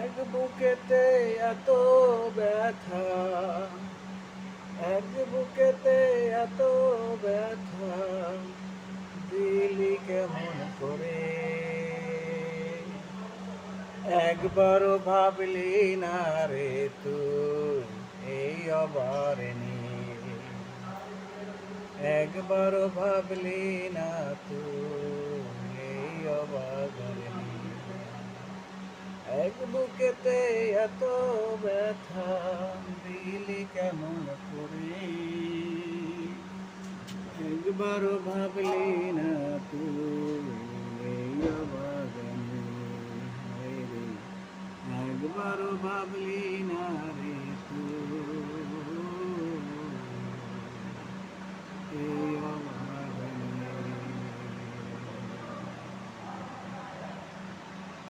এক বুকেতে এত ব্যথা, এক বুকেতে এত ব্যথা, দিলি কেমন করে? একবারও ভাবলি না রে তুই এই অবারে নিয়ে। একবারও ভাবলি না তুই এই অবারে এক বুকেতে এত ব্যথা, দিলি কেমন করে? একবারও ভাবলি না তুই একবারও ভাবলি না ভাবলি